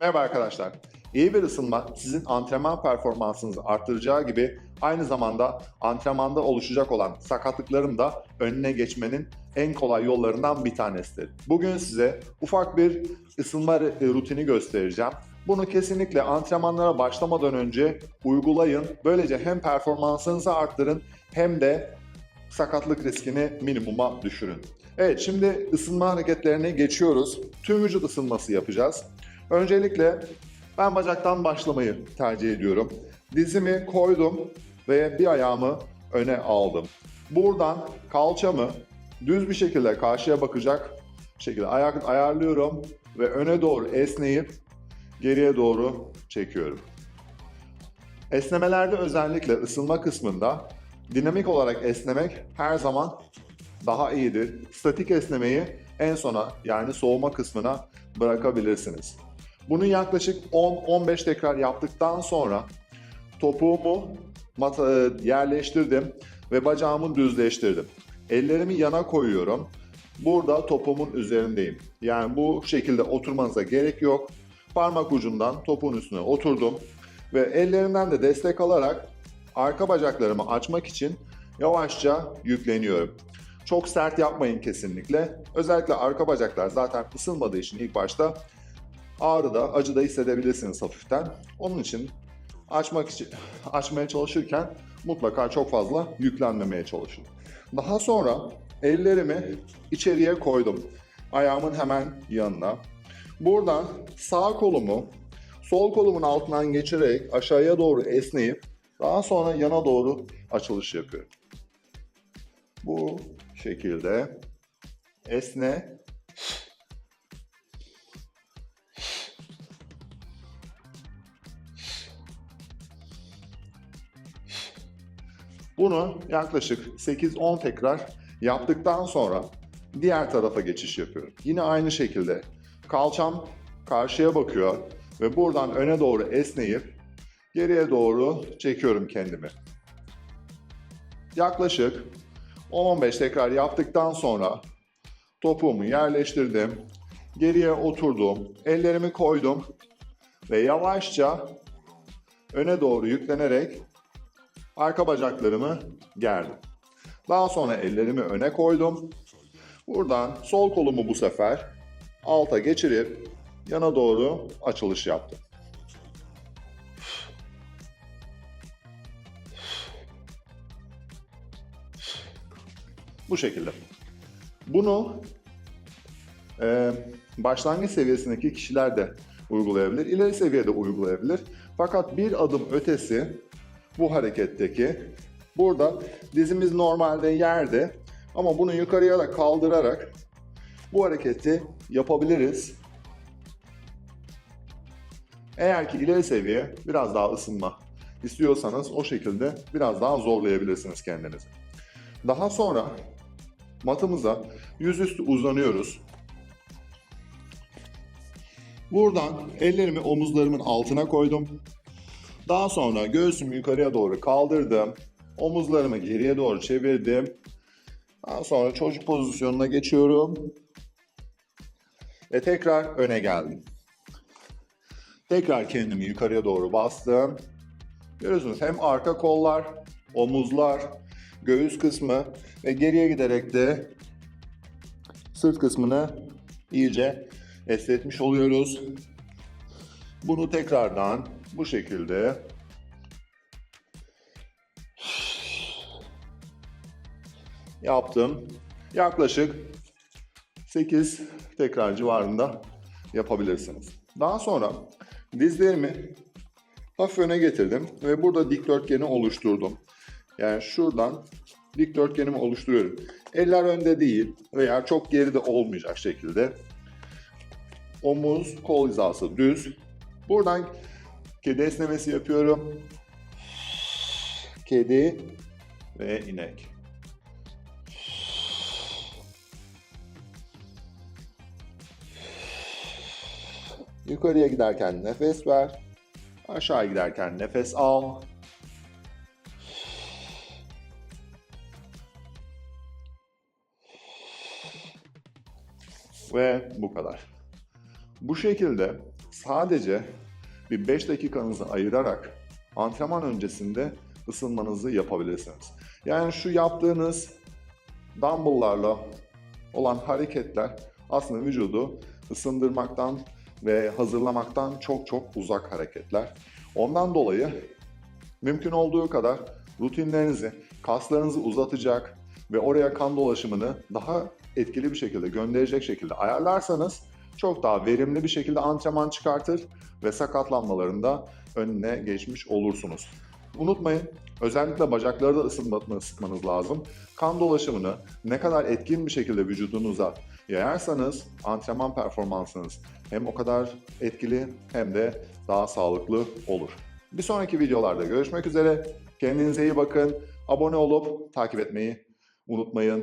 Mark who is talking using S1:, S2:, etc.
S1: Merhaba arkadaşlar. İyi bir ısınma sizin antrenman performansınızı arttıracağı gibi aynı zamanda antrenmanda oluşacak olan sakatlıkların da önüne geçmenin en kolay yollarından bir tanesidir. Bugün size ufak bir ısınma ru- rutini göstereceğim. Bunu kesinlikle antrenmanlara başlamadan önce uygulayın. Böylece hem performansınızı arttırın hem de sakatlık riskini minimuma düşürün. Evet şimdi ısınma hareketlerine geçiyoruz. Tüm vücut ısınması yapacağız. Öncelikle ben bacaktan başlamayı tercih ediyorum. Dizimi koydum ve bir ayağımı öne aldım. Buradan kalçamı düz bir şekilde karşıya bakacak şekilde ayak ayarlıyorum ve öne doğru esneyip geriye doğru çekiyorum. Esnemelerde özellikle ısınma kısmında dinamik olarak esnemek her zaman daha iyidir. Statik esnemeyi en sona yani soğuma kısmına bırakabilirsiniz. Bunu yaklaşık 10-15 tekrar yaptıktan sonra topuğumu mata yerleştirdim ve bacağımı düzleştirdim. Ellerimi yana koyuyorum. Burada topuğumun üzerindeyim. Yani bu şekilde oturmanıza gerek yok. Parmak ucundan topuğun üstüne oturdum ve ellerimden de destek alarak arka bacaklarımı açmak için yavaşça yükleniyorum. Çok sert yapmayın kesinlikle. Özellikle arka bacaklar zaten ısınmadığı için ilk başta ağrı da acı da hissedebilirsiniz hafiften. Onun için açmak için açmaya çalışırken mutlaka çok fazla yüklenmemeye çalışın. Daha sonra ellerimi içeriye koydum. Ayağımın hemen yanına. Buradan sağ kolumu sol kolumun altından geçirerek aşağıya doğru esneyip daha sonra yana doğru açılış yapıyorum. Bu şekilde esne Bunu yaklaşık 8-10 tekrar yaptıktan sonra diğer tarafa geçiş yapıyorum. Yine aynı şekilde kalçam karşıya bakıyor ve buradan öne doğru esneyip geriye doğru çekiyorum kendimi. Yaklaşık 10-15 tekrar yaptıktan sonra topuğumu yerleştirdim. Geriye oturdum. Ellerimi koydum ve yavaşça öne doğru yüklenerek arka bacaklarımı gerdim. Daha sonra ellerimi öne koydum. Buradan sol kolumu bu sefer alta geçirip yana doğru açılış yaptım. Bu şekilde. Bunu e, başlangıç seviyesindeki kişiler de uygulayabilir, ileri seviyede uygulayabilir. Fakat bir adım ötesi bu hareketteki burada dizimiz normalde yerde ama bunu yukarıya da kaldırarak bu hareketi yapabiliriz. Eğer ki ileri seviye biraz daha ısınma istiyorsanız o şekilde biraz daha zorlayabilirsiniz kendinizi. Daha sonra matımıza yüzüstü uzanıyoruz. Buradan ellerimi omuzlarımın altına koydum. Daha sonra göğsümü yukarıya doğru kaldırdım. Omuzlarımı geriye doğru çevirdim. Daha sonra çocuk pozisyonuna geçiyorum. Ve tekrar öne geldim. Tekrar kendimi yukarıya doğru bastım. Görüyorsunuz hem arka kollar, omuzlar, göğüs kısmı ve geriye giderek de sırt kısmını iyice esnetmiş oluyoruz. Bunu tekrardan bu şekilde yaptım. Yaklaşık 8 tekrar civarında yapabilirsiniz. Daha sonra dizlerimi hafif öne getirdim ve burada dikdörtgeni oluşturdum. Yani şuradan dikdörtgenimi oluşturuyorum. Eller önde değil veya çok geride olmayacak şekilde. Omuz, kol hizası düz. Buradan kedi esnemesi yapıyorum. Kedi ve inek. Yukarıya giderken nefes ver. Aşağı giderken nefes al. Ve bu kadar. Bu şekilde sadece bir 5 dakikanızı ayırarak antrenman öncesinde ısınmanızı yapabilirsiniz. Yani şu yaptığınız dumbbell'larla olan hareketler aslında vücudu ısındırmaktan ve hazırlamaktan çok çok uzak hareketler. Ondan dolayı mümkün olduğu kadar rutinlerinizi, kaslarınızı uzatacak ve oraya kan dolaşımını daha etkili bir şekilde gönderecek şekilde ayarlarsanız çok daha verimli bir şekilde antrenman çıkartır ve sakatlanmaların da önüne geçmiş olursunuz. Unutmayın, özellikle bacakları da ısıtmanız lazım. Kan dolaşımını ne kadar etkin bir şekilde vücudunuza yayarsanız antrenman performansınız hem o kadar etkili hem de daha sağlıklı olur. Bir sonraki videolarda görüşmek üzere. Kendinize iyi bakın. Abone olup takip etmeyi unutmayın.